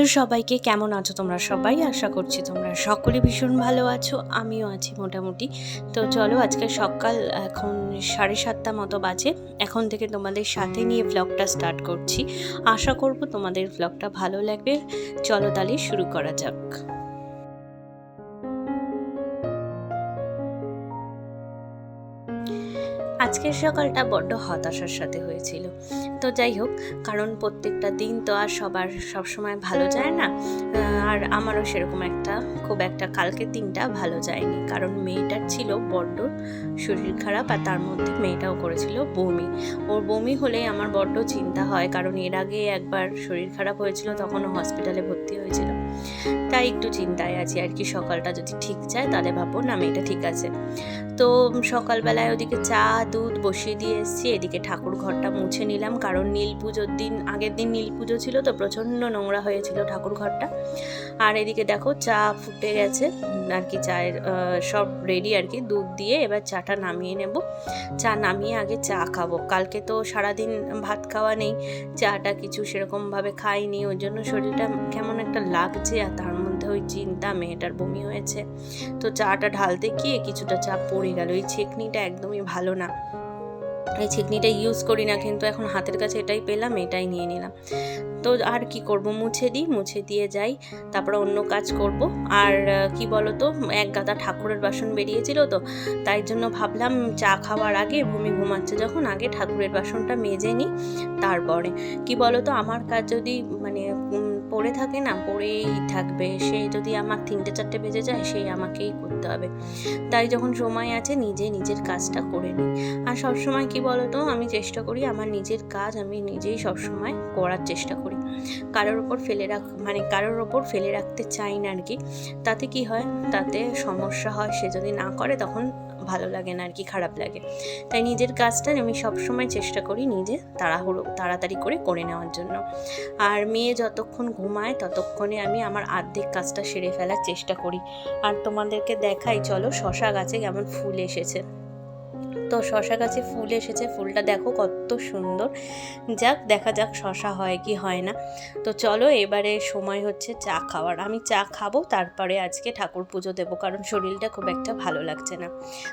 Hello সবাইকে, কেমন আছো তোমরা সবাই? আশা করছি তোমরা সকলে ভীষণ ভালো আছো, আমিও আছি মোটামুটি। তো চলো আজকে সকাল এখন সাড়ে সাতটা মতো বাজে, এখন থেকে তোমাদের সাথে নিয়ে ব্লগটা স্টার্ট করছি। আশা করব তোমাদের ব্লগটা ভালো লাগবে। চলো তাহলে শুরু করা যাক। আজকের সকালটা বড্ড হতাশার সাথে হয়েছিল। তো যাই হোক, কারণ প্রত্যেকটা দিন তো আর সবার সবসময় ভালো যায় না। আর আমারও সেরকম একটা, খুব একটা কালকের দিনটা ভালো যায়নি। কারণ মেয়েটার ছিল বড্ড শরীর খারাপ আর তার মধ্যে মেয়েটাও করেছিল বমি। ওর বমি হলে আমার বড্ড চিন্তা হয়, কারণ এর আগে একবার শরীর খারাপ হয়েছিল, তখনও হসপিটালে ভর্তি হয়েছিল। তাই একটু চিন্তায় আছি আর কি, সকালটা যদি ঠিক যায় তাহলে ভাববো, না মেয়েটা ঠিক আছে। তো সকালবেলায় ওদিকে চা, দুধ বসিয়ে দিয়ে এসেছি, এদিকে ঠাকুর ঘরটা মুছে নিলাম, কারণ নীল পুজোর দিন, আগের দিন নীল পুজো ছিল তো, প্রচণ্ড নোংরা হয়েছিল ঠাকুর ঘরটা। আর এদিকে দেখো চা ফুটে গেছে, আর কি চায়ের সব রেডি আর কি, দুধ দিয়ে এবার চাটা নামিয়ে নেব। চা নামিয়ে আগে চা খাব, কালকে তো সারাদিন ভাত খাওয়া নেই, চাটা কিছু সেরকমভাবে খাইনি, ওই জন্য শরীরটা কেমন একটা লাগছে আর তার মধ্যে ওই চিন্তা মেয়েটার বমি হয়েছে। তো চাটা ঢালতে গিয়ে কিছুটা চা পড়ে গেল। এই ছেকনিটা একদমই ভালো না। এই ছেকনিটা ইউজ করি না, কিন্তু এখন হাতের কাছে এটাই পেলাম, এটাই নিয়ে নিলাম। তো আর কি করব? মুছে দিই, মুছে দিয়ে যাই, তারপরে অন্য কাজ করব। আর কি বলো তো এক গাদা ঠাকুরের বাসন বেরিয়েছিল তো, তাই জন্য ভাবলাম চা খাওয়ার আগে ভূমি ঘুমাচ্ছে যখন আগে ঠাকুরের বাসনটা মেজে নিই, তারপরে। কি বলো তো আমার কাজ যদি মানে পড়ে থাকে না, পড়েই থাকবে। সে যদি আমার তিনটে, চারটে বেজে যায় সেই আমাকেই করতে হবে। তাই যখন সময় আছে, নিজে নিজের কাজটা করে নিই। আর সবসময় কি বলতো, আমি চেষ্টা করি আমার নিজের কাজ আমি নিজেই সবসময় করার চেষ্টা করি। কারোর ওপর ফেলে রাখ মানে কারোর ওপর ফেলে রাখতে চাই না আর কি। তাতে কি হয়? তাতে সমস্যা হয়, সে যদি না করে, তখন ভালো লাগে না, আর কি খারাপ লাগে। তাই নিজের কাজটা আমি সবসময় চেষ্টা করি নিজে তাড়াহুড়ো, তাড়াতাড়ি করে করে নেওয়ার জন্য। আর মেয়ে যতক্ষণ ঘুমায়, ততক্ষণে আমি আমার আর্ধেক কাজটা সেরে ফেলার চেষ্টা করি। আর তোমাদেরকে দেখাই, চলো শশা গাছে কেমন ফুল এসেছে। তো শশা গাছে ফুল এসেছে। ফুলটা দেখো কত সুন্দর। যাক, দেখা যাক শশা হয় কি হয় না। তো চলো এবারে সময় হচ্ছে চা খাওয়ার। আমি চা খাব, তারপরে আজকে ঠাকুর পুজো দেবো, কারণ শরীরটা খুব একটা ভালো লাগছে না।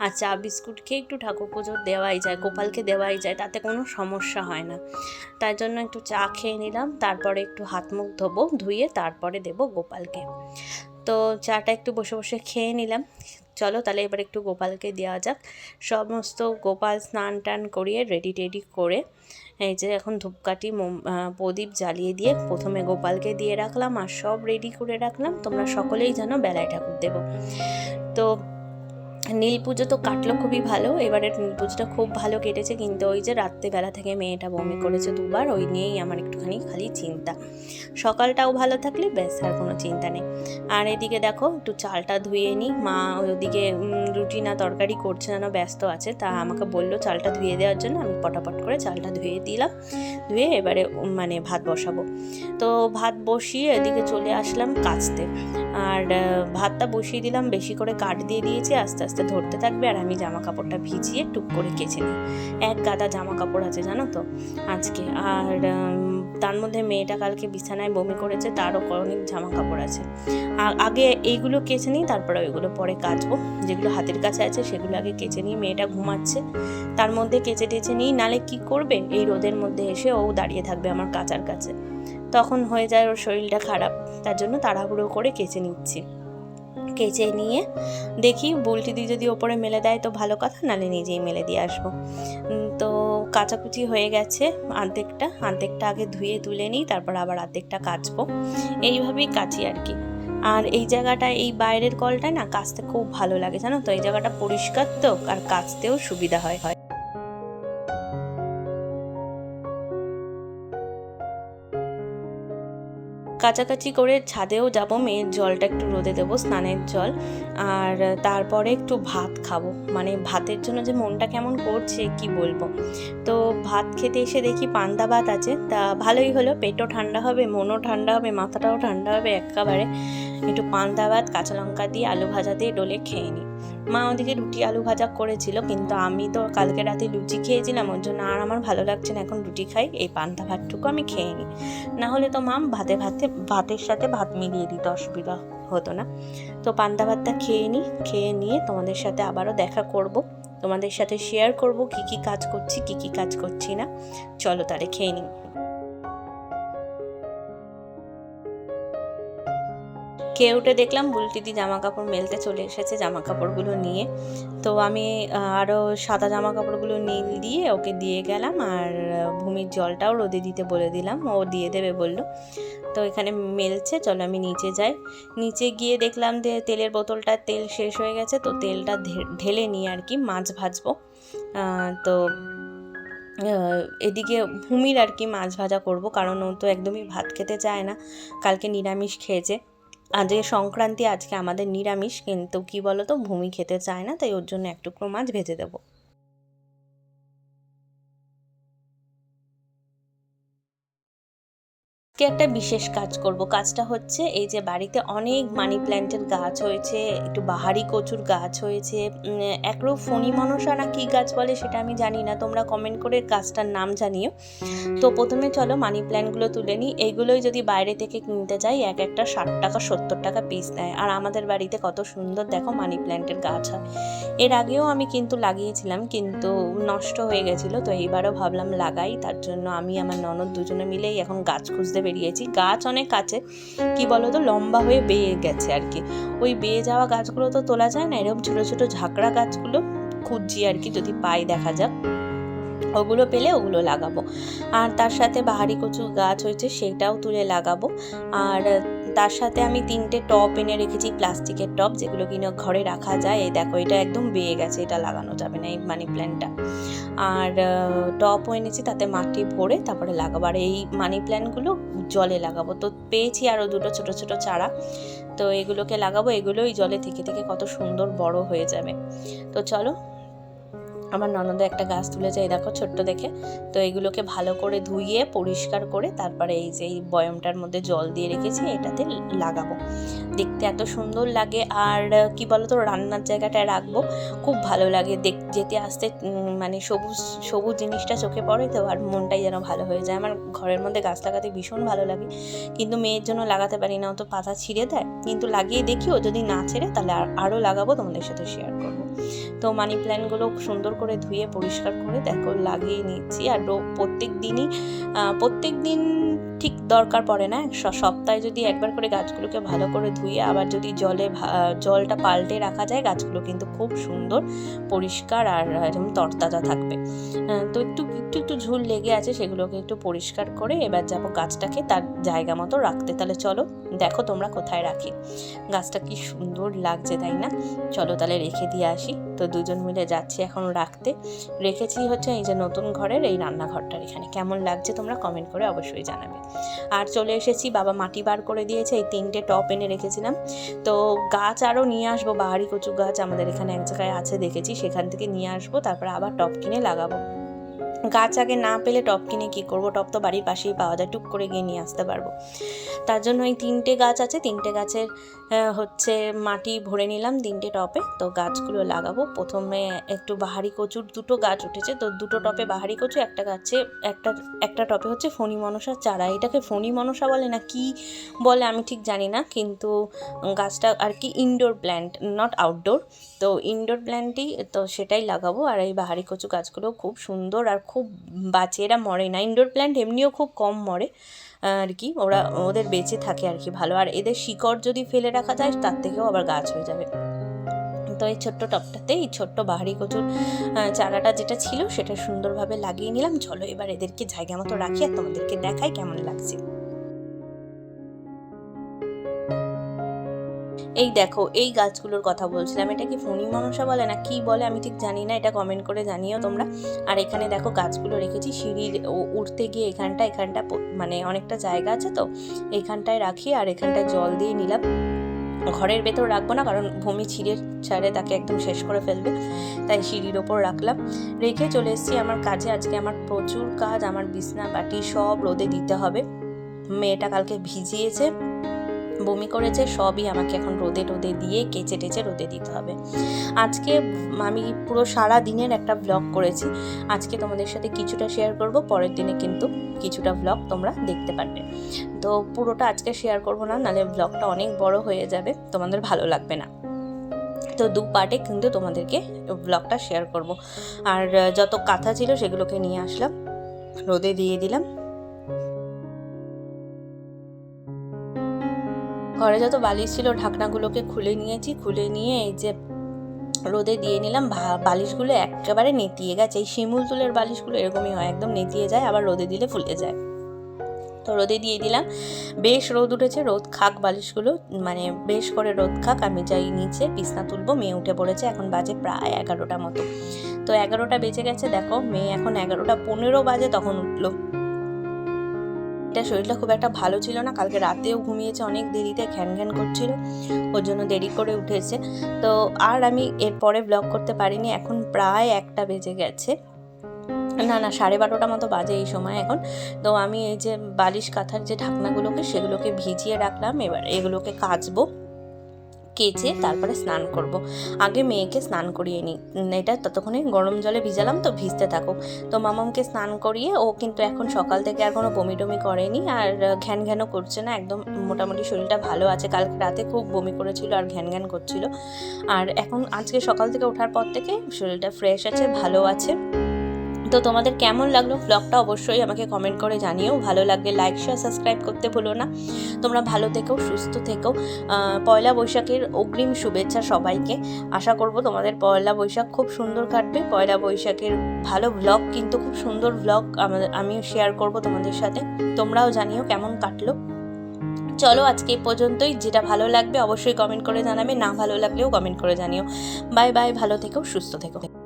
আর চা বিস্কুট খেয়ে একটু ঠাকুর পুজো দেওয়াই যায়, গোপালকে দেওয়াই যায়, তাতে কোনো সমস্যা হয় না। তাই জন্য একটু চা খেয়ে নিলাম, তারপরে একটু হাত মুখ ধোবো, ধুয়ে তারপরে দেবো গোপালকে। তো চাটা একটু বসে বসে খেয়ে নিলাম। চলো তাহলে এবার একটু গোপালকে দেওয়া যাক। সমস্ত গোপাল স্নান টান করিয়ে রেডি টেডি করে এই যে এখন ধূপকাঠি প্রদীপ জ্বালিয়ে দিয়ে প্রথমে গোপালকে দিয়ে রাখলাম আর সব রেডি করে রাখলাম। তোমরা সকলেই জানো বেলায় ঠাকুর দেব। তো নীল পুজো তো কাটলো খুবই ভালো এবারে নীল পুজোটা খুব ভালো কেটেছে, কিন্তু ওই যে রাত্রেবেলা থেকে মেয়েটা বমি করেছে দুবার, ওই নিয়েই আমার একটুখানি খালি চিন্তা। সকালটাও ভালো থাকলে ব্যাস, আর কোনো চিন্তা নেই। আর এদিকে দেখো, একটু চালটা ধুয়ে নিই। মা ওদিকে রুটি না তরকারি করছে যেন ব্যস্ত আছে, তা আমাকে বলল চালটা ধুয়ে দেওয়ার জন্য, আমি পটাপট করে চালটা ধুয়ে দিলাম, ধুয়ে এবারে মানে ভাত বসাবো। তো ভাত বসিয়ে এদিকে চলে আসলাম কাচতে। আর ভাতটা বসিয়ে দিলাম, বেশি করে কাঠ দিয়ে দিয়েছি, আস্তে আস্তে ধরতে থাকবে, আর আমি জামা কাপড়টা ভিজিয়ে টুক করে কেচে নিই। এক গাদা জামা কাপড় আছে, জানো তো? আজকে। আর তার মধ্যে মেয়েটা কালকে বিছানায় বমি করেছে, তারও অনেক জামা কাপড় আছে আগে এইগুলো কেচে নিই, তারপরে ওইগুলো পরে কাচবো। যেগুলো হাতের কাছে আছে, সেগুলো আগে কেচে নিই, মেয়েটা ঘুমাচ্ছে। তার মধ্যে কেচে টেচে নিই, নালে কি করবে? এই রোদের মধ্যে এসে ও দাঁড়িয়ে থাকবে আমার কাচার কাছে। তখন হয়ে যায় ওর শরীরটা খারাপ। তার জন্য তাড়াহুড়ো করে কেচে নিচ্ছি। কেচে নিয়ে দেখি বুলটি দিয়ে যদি ওপরে মেলে দেয় তো ভালো কথা নালে নিজেই মেলে দিয়ে আসব। তো কাচাকুচি হয়ে গেছে অর্ধেকটা অর্ধেকটা আগে ধুয়ে তুলে নিই, তারপর আবার অর্ধেকটা কাচবো। এইভাবেই কাচি আর কি। আর এই জায়গাটা, এই বাইরের কলটা না কাচতে খুব ভালো লাগে, জানো তো? এই জায়গাটা পরিষ্কার তো, আর কাচতেও সুবিধা হয় হয়। কাছাকাছি করে ছাদেও যাব, মেয়ের জলটা একটু রোদে দেবো, স্নানের জল। আর তারপরে একটু ভাত খাব। মানে ভাতের জন্য যে মনটা কেমন করছে, কি বলব? তো ভাত খেতে এসে দেখি পান্তা ভাত আছে। তা ভালোই হলো, পেটও ঠান্ডা হবে, মনও ঠান্ডা হবে, মাথাটাও ঠান্ডা হবে একেবারে একটু পান্তা ভাত, কাঁচা লঙ্কা দিয়ে আলু ভাজা দিয়ে ডলে খেয়ে নিই মা ওদিকে রুটি আলু ভাজা করেছিল, কিন্তু আমি তো কালকে রাতে লুচি খেয়েছিলাম, ওর জন্য আর আমার ভালো লাগছে না, এখন রুটি খাই, এই পান্তা ভাতটুকু আমি খেয়ে নিই না হলে তো মাম ভাতে ভাতে ভাতের সাথে ভাত মিলিয়ে দিতে, অসুবিধা হতো না। তো পান্তা ভাতটা খেয়ে নিই খেয়ে নিয়ে তোমাদের সাথে আবারও দেখা করব। তোমাদের সাথে শেয়ার করব কি কি কাজ করছি, কি কি কাজ করছি না। চলো তাহলে খেয়ে নিই। খেয়ে উঠে দেখলাম বুলটিদি জামা কাপড় মেলতে চলে এসেছে জামা কাপড়গুলো নিয়ে। তো আমি আরও সাদা জামা কাপড়গুলো নীল দিয়ে ওকে দিয়ে গেলাম আর ভূমির জলটাও রোদে দিতে বলে দিলাম। ও দিয়ে দেবে বলল। তো এখানে মেলছে, চলো আমি নিচে যাই। নিচে গিয়ে দেখলাম যে তেলের বোতলটা, তেল শেষ হয়ে গেছে, তো তেলটা ঢেলে নিয়ে আর কি মাছ ভাজবো। তো এদিকে ভূমির আর কি মাছ ভাজা করব, কারণ ও তো একদমই ভাত খেতে চায় না। কালকে নিরামিষ খেয়েছে। আজকে সংক্রান্তি, আজকে আমাদের নিরামিষ, কিন্তু কি বলতো, ভূমি খেতে চায় না, তাই ওর জন্য একটুকরো মাছ ভেজে দেবো। আজকে একটা বিশেষ কাজ করব। কাজটা হচ্ছে এই যে বাড়িতে অনেক মানি প্ল্যান্টের গাছ হয়েছে, একটু বাহারি কচুর গাছ হয়েছে একরো ফণি মনসা না কী গাছ বলে সেটা আমি জানি না, তোমরা কমেন্ট করে গাছটার নাম জানিও। তো প্রথমে চলো মানি প্ল্যান্টগুলো তুলে নিই। এগুলোই যদি বাইরে থেকে কিনতে যাই, এক একটা ষাট টাকা, সত্তর টাকা পিস নেয়। আর আমাদের বাড়িতে কত সুন্দর দেখো মানি প্ল্যান্টের গাছ হয়। এর আগেও আমি কিন্তু লাগিয়েছিলাম, কিন্তু নষ্ট হয়ে গেছিল, তো এইবারও ভাবলাম লাগাই। তার জন্য আমি, আমার ননদ দুজনে মিলেই এখন গাছ খুঁজতে বেরিয়েছি। গাছ অনেক আছে, কি বলো তো লম্বা হয়ে বেয়ে গেছে আর কি। ওই বেয়ে যাওয়া গাছগুলো তো তোলা যায় না এরকম ছোটো ছোটো ঝাঁকড়া গাছগুলো খুঁজছি আর কি, যদি পাই দেখা যাক। ওগুলো পেলে ওগুলো লাগাবো। আর তার সাথে বাহারি কচু গাছ হয়েছে, সেটাও তুলে লাগাবো। আর তার সাথে আমি তিনটে টপ এনে রেখেছি, প্লাস্টিকের টপ, যেগুলো কিনা ঘরে রাখা যায়। এই দেখো, এটা একদম বেয়ে গেছে, এটা লাগানো যাবে না এই মানি প্ল্যান্টটা আর টপও এনেছি, তাতে মাটি ভরে তারপরে লাগাবো। আর এই মানি প্ল্যান্টগুলো জলে লাগাবো। তো পেয়েছি আরও দুটো ছোট ছোট চারা। তো এগুলোকে লাগাবো, এগুলোই জলে থেকে থেকে কত সুন্দর বড় হয়ে যাবে। তো চলো আমার ননদ একটা গাছ তুলেছে, এই দেখো ছোট্ট দেখে। তো এগুলোকে ভালো করে ধুইয়ে পরিষ্কার করে তারপরে এই যে এই বয়মটার মধ্যে জল দিয়ে রেখেছি, এটাতে লাগাবো। দেখতে এত সুন্দর লাগে আর কি বলতো, রান্নার জায়গাটায় রাখব, খুব ভালো লাগে দেখ, যেতে আসতে মানে সবুজ সবুজ জিনিসটা চোখে পড়ে তো আর মনটাই যেন ভালো হয়ে যায়। আমার ঘরের মধ্যে গাছ লাগাতে ভীষণ ভালো লাগে, কিন্তু মেয়ের জন্য লাগাতে পারি না, ও তো পাতা ছিঁড়ে দেয়। কিন্তু লাগিয়ে দেখি, ও যদি না ছেড়ে তাহলে আরও লাগাবো, তোমাদের সাথে শেয়ার করব। তো মানি প্ল্যান্টগুলো সুন্দর করে ধুয়ে, পরিষ্কার করে দেখো লাগিয়ে নিচ্ছি। আর প্রত্যেক দিনই প্রত্যেক দিন ঠিক দরকার পড়ে না। সপ্তাহে যদি একবার করে গাছগুলোকে ভালো করে ধুয়ে, আবার যদি জলে জলটা পাল্টে রাখা যায়, গাছগুলো কিন্তু খুব সুন্দর, পরিষ্কার আর একদম তরতাজা থাকবে। তো একটু একটু একটু ঝুল লেগে আছে, সেগুলোকে একটু পরিষ্কার করে এবার যাব গাছটাকে তার জায়গা মতো রাখতে। তাহলে চলো, দেখো তোমরা কোথায় রাখি। গাছটা কি সুন্দর লাগছে, তাই না? চলো তাহলে রেখে দিয়ে আসি। তো দুজন মিলে যাচ্ছি এখন রাখতে। রেখেছি হচ্ছে এই যে নতুন ঘরের এই রান্নাঘরটার এখানে। কেমন লাগছে তোমরা কমেন্ট করে অবশ্যই জানাবে। আর চলে এসেছি, বাবা মাটি বার করে দিয়েছে, এই তিনটে টপ এনে রেখেছিলাম। তো গাছ আরও নিয়ে আসব, বাহারি কচু গাছ আমাদের এখানে এক জায়গায় আছে দেখেছি, সেখান থেকে নিয়ে আসব, তারপর আবার টপ কিনে লাগাবো। গাছ আগে না পেলে টপ কিনে কী করব? টপ তো বাড়ির পাশেই পাওয়া যায়, টুক করে গিয়ে নিয়ে আসতে পারব। তার জন্য এই তিনটে গাছ আছে, তিনটে গাছের হচ্ছে মাটি ভরে নিলাম তিনটে টপে। তো গাছগুলো লাগাবো। প্রথমে একটু বাহারি কচুর দুটো গাছ উঠেছে। তো দুটো টপে বাহারি কচু, একটা গাছে, একটা একটা টপে হচ্ছে ফণি মনসা চারা। এটাকে ফণি মনসা বলে না, কি বলে আমি ঠিক জানি না, কিন্তু গাছটা আর কি ইনডোর প্ল্যান্ট নট আউটডোর তো ইনডোর প্ল্যান্টই তো সেটাই লাগাবো। আর এই বাহারি কচু গাছগুলো খুব সুন্দর আর খুব বাঁচে, এরা মরে না। ইনডোর প্ল্যান্ট এমনিও খুব কম মরে, আর কি। ওরা ওদের বেঁচে থাকে আর কি ভালো। আর এদের শিকড় যদি ফেলে রাখা যায়, তার থেকেও আবার গাছ হয়ে যাবে। তো এই ছোট্ট টপটাতে, এই ছোট্ট বাহারি কচুর চারাটা যেটা ছিল, সেটা সুন্দরভাবে লাগিয়ে নিলাম। চলো এবার এদেরকে জায়গা মতো রাখি আর তোমাদেরকে দেখাই কেমন লাগছে। এই দেখো, এই গাছগুলোর কথা বলছিলাম। এটা কি ফণি মনসা বলে না কি বলে? আমি ঠিক জানি না, এটা কমেন্ট করে জানিও তোমরা। আর এখানে দেখো, গাছগুলো রেখেছি সিঁড়ির উঠতে গিয়ে এখানটা এখানটা মানে অনেকটা জায়গা আছে তো, এখানটায় রাখি আর এখানটায় জল দিয়ে নিলাম। ঘরের ভেতর রাখব না, কারণ ভূমি ছিঁড়ে ছাড়ে তাকে একদম শেষ করে ফেলবে। তাই সিঁড়ির ওপর রাখলাম। রেখে চলে এসেছি আমার কাজে। আজকে আমার প্রচুর কাজ, আমার বিছনা বাটি সব রোদে দিতে হবে। মেয়েটা কালকে ভিজিয়েছে। বমি করেছে, সবই আমাকে এখন রোদে রোদে দিয়ে কেচে টেচে রোদে দিতে হবে। আজকে আমি পুরো সারা দিনের একটা ব্লগ করেছি। আজকে তোমাদের সাথে কিছুটা শেয়ার করব, পরের দিনে কিন্তু কিছুটা ব্লগ তোমরা দেখতে পারবে। তো পুরোটা আজকে শেয়ার করব না, নাহলে ব্লগটা অনেক বড় হয়ে যাবে, তোমাদের ভালো লাগবে না। তো দু পার্টে কিন্তু তোমাদেরকে ব্লগটা শেয়ার করব। আর যত কাঁথা ছিল সেগুলোকে নিয়ে আসলাম, রোদে দিয়ে দিলাম। ঘরে যত বালিশ ছিল, ঢাকনাগুলোকে খুলে নিয়েছি, খুলে নিয়ে এই যে রোদে দিয়ে নিলাম বালিশগুলো একেবারে নেতিয়ে গেছে। এই শিমুল তুলের বালিশগুলো এরকমই হয়, একদম নেতিয়ে যায়, আবার রোদে দিলে ফুলে যায়। তো রোদে দিয়ে দিলাম। বেশ রোদ উঠেছে, রোদ খাক বালিশগুলো মানে বেশ করে রোদ খাক, আমি যাই নিচে বিছনা তুলবো, মেয়ে উঠে পড়েছে, এখন বাজে প্রায় এগারোটা মতো। তো এগারোটা বেজে গেছে, দেখো, মেয়ে এখন এগারোটা পনেরো বাজে, তখন উঠল। এটা শরীরটা খুব একটা ভালো ছিল না। কালকে রাতেও ঘুমিয়েছে, অনেক দেরিতে ঘ্যান ঘ্যান করছিল, ওর জন্য দেরি করে উঠেছে। তো আর আমি এরপরে ব্লগ করতে পারিনি, এখন প্রায় একটা বেজে গেছে। না না, সাড়ে বারোটা মতো বাজে এই সময় এখন। তো আমি এই যে বালিশ কাঁথার যে ঢাকনাগুলোকে, সেগুলোকে ভিজিয়ে রাখলাম, এবার এগুলোকে কাচবো। কেচে তারপরে স্নান করব। আগে মেয়েকে স্নান করিয়ে নিই। এটা ততক্ষণে গরম জলে ভিজালাম, তো ভিজতে থাকুক। তো মামামকে স্নান করিয়ে, ও কিন্তু এখন সকাল থেকে আর কোনো বমি টমি করেনি, আর ঘ্যান ঘ্যানও করছে না, একদম মোটামুটি শরীরটা ভালো আছে। কালকে রাতে খুব বমি করেছিল আর ঘ্যান ঘ্যান করছিল। আর এখন আজকে সকাল থেকে ওঠার পর থেকে শরীরটা ফ্রেশ আছে, ভালো আছে। তো তোমাদের কেমন লাগল ব্লগটা অবশ্যই আমাকে কমেন্ট করে জানিও। ভালো লাগলে লাইক শেয়ার সাবস্ক্রাইব করতে ভুলো না। তোমরা ভালো থেকো, সুস্থ থেকো। পয়লা বৈশাখের অগ্রিম শুভেচ্ছা সবাইকে। আশা করব তোমাদের পয়লা বৈশাখ খুব সুন্দর কাটবে। পয়লা বৈশাখের ভালো ব্লগ কিন্তু খুব সুন্দর ব্লগ আমাদের, আমিও শেয়ার করব তোমাদের সাথে। তোমরাও জানিও কেমন কাটলো। চলো আজকে এই পর্যন্তই। যেটা ভালো লাগবে অবশ্যই কমেন্ট করে জানাবে। না ভালো লাগলেও কমেন্ট করে জানিও। বাই বাই ভালো থেকো, সুস্থ থেকো।